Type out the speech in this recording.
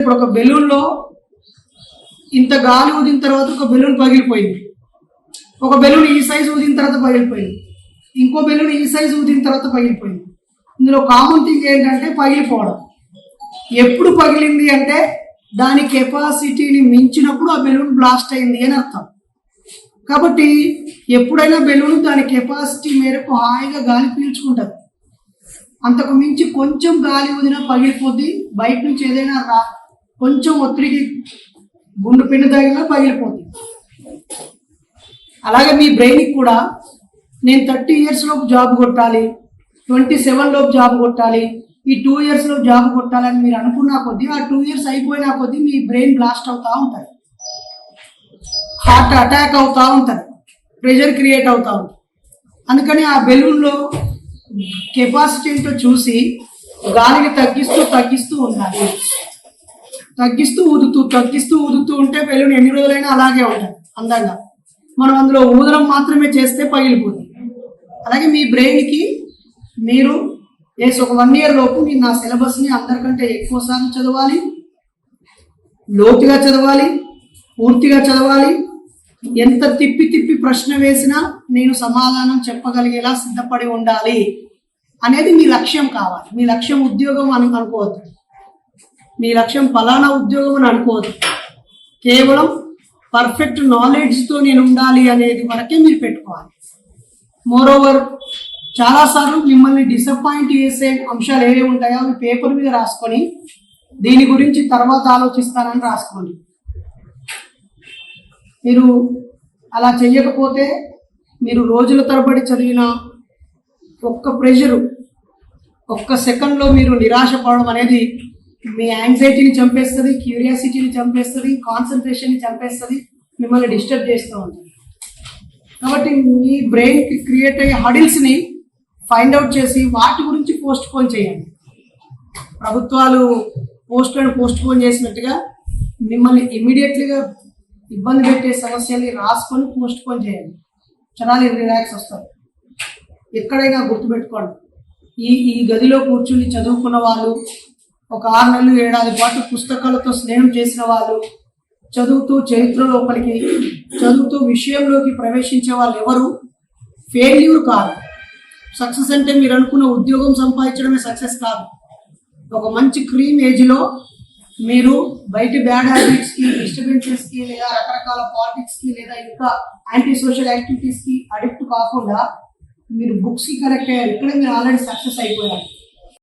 ఇప్పుడు ఒక బెలూన్లో ఇంత గాలి ఊదిన తర్వాత ఒక బెలూన్ పగిలిపోయింది. ఒక బెలూన్ ఈ సైజు ఊదిన తర్వాత పగిలిపోయింది. ఇంకో బెలూన్ ఈ సైజ్ ఊదిన తర్వాత పగిలిపోయింది. ఇందులో కామన్ థింగ్ ఏంటంటే పగిలిపోవడం. ఎప్పుడు పగిలింది అంటే దాని కెపాసిటీని మించినప్పుడు ఆ బెలూన్ బ్లాస్ట్ అయింది అని అర్థం. కాబట్టి ఎప్పుడైనా బెలూన్ దాని కెపాసిటీ మేరకు హాయిగా గాలి పీల్చుకుంటుంది. అంతకు మించి కొంచెం గాలి ఊదినా పగిలిపోద్ది. బయట నుంచి ఏదైనా రా కొంచెం ఒత్తిడికి గుండు పిండి తగిలినా పగిలిపోతుంది. అలాగే మీ బ్రెయిన్కి కూడా నేను థర్టీ ఇయర్స్ లోపు జాబ్ కొట్టాలి ట్వంటీ సెవెన్ లోపు జాబ్ కొట్టాలి ఈ టూ ఇయర్స్ జాబ్ కొట్టాలని మీరు అనుకున్నా కొద్దీ ఆ టూ ఇయర్స్ అయిపోయినా కొద్దీ మీ బ్రెయిన్ బ్లాస్ట్ అవుతా ఉంటుంది. హార్ట్ అటాక్ అవుతా ఉంటుంది ప్రెషర్ క్రియేట్ అవుతా ఉంటుంది. అందుకని ఆ బెలూన్లో కెపాసిటీ ఏంటో చూసి గాలిని తగ్గిస్తూ తగ్గిస్తూ ఉండాలి. తగ్గిస్తూ ఊదుతూ తగ్గిస్తూ ఊదుతూ ఉంటే బెలూన్ ఎన్ని రోజులైనా అలాగే ఉంటుంది అందంగా. మనం అందులో ఊదడం మాత్రమే చేస్తే పగిలిపోతుంది. అలాగే మీ బ్రెయిన్కి మీరు ఎస్ ఒక వన్ ఇయర్ లోపు మీరు నా సిలబస్ని అందరికంటే ఎక్కువ సార్లు చదవాలి లోతుగా చదవాలి పూర్తిగా చదవాలి ఎంత తిప్పి తిప్పి ప్రశ్న వేసినా నేను సమాధానం చెప్పగలిగేలా సిద్ధపడి ఉండాలి అనేది మీ లక్ష్యం కావాలి. మీ లక్ష్యం ఉద్యోగం అని అనుకోవద్దు. మీ లక్ష్యం ఫలానా ఉద్యోగం అని అనుకోవద్దు. కేవలం పర్ఫెక్ట్ నాలెడ్జ్తో నేను ఉండాలి అనేది వరకే మీరు పెట్టుకోవాలి. మోరోవర్ చాలాసార్లు మిమ్మల్ని డిసప్పాయింట్ చేసే అంశాలు ఏవే ఉంటాయో అవి పేపర్ మీద రాసుకొని దీని గురించి తర్వాత ఆలోచిస్తానని రాసుకోండి. మీరు అలా చెయ్యకపోతే మీరు రోజుల తరబడి చదివిన ఒక్క ప్రెషరు ఒక్క సెకండ్లో మీరు నిరాశ పడడం అనేది మీ యాంగ్జైటీని చంపేస్తుంది క్యూరియాసిటీని చంపేస్తుంది కాన్సన్ట్రేషన్ని చంపేస్తుంది మిమ్మల్ని డిస్టర్బ్ చేస్తూ ఉంటుంది. కాబట్టి మీ బ్రెయిన్కి క్రియేట్ అయ్యే హడిల్స్ని ఫైండ్ అవుట్ చేసి వాటి గురించి పోస్ట్ పోన్ చేయండి. ప్రభుత్వాలు పోస్ట్ పోస్ట్ పోన్ చేసినట్టుగా మిమ్మల్ని ఇమీడియట్లీగా ఇబ్బంది పెట్టే సమస్యల్ని రాసుకొని పోస్ట్ పోన్ చేయండి చనాలి రిలాక్స్ వస్తారు. ఎక్కడైనా గుర్తుపెట్టుకోండి. ఈ ఈ గదిలో కూర్చుని చదువుకున్న వాళ్ళు ఒక ఆరు నెలలు ఏడాది పాటు పుస్తకాలతో స్నేహం చేసిన వాళ్ళు చదువుతూ చరిత్ర లోపలికి చదువుతూ విషయంలోకి ప్రవేశించే వాళ్ళు ఎవరు? ఫెయిల్యూర్ కాదు. సక్సెస్ అంటే మీరు అనుకున్న ఉద్యోగం సంపాదించడమే సక్సెస్ కాదు. ఒక మంచి క్రీమ్ ఏజ్లో మీరు బయట బ్యాడ్ హ్యాబిట్స్కి డిస్టర్బెన్సెస్కి లేదా రకరకాల పాలిటిక్స్కి లేదా ఇంకా యాంటీ సోషల్ యాక్టివిటీస్కి అడిక్ట్ కాకుండా మీరు బుక్స్కి కనెక్ట్ అయ్యారు. ఇక్కడ మీరు ఆల్రెడీ సక్సెస్ అయిపోయారు.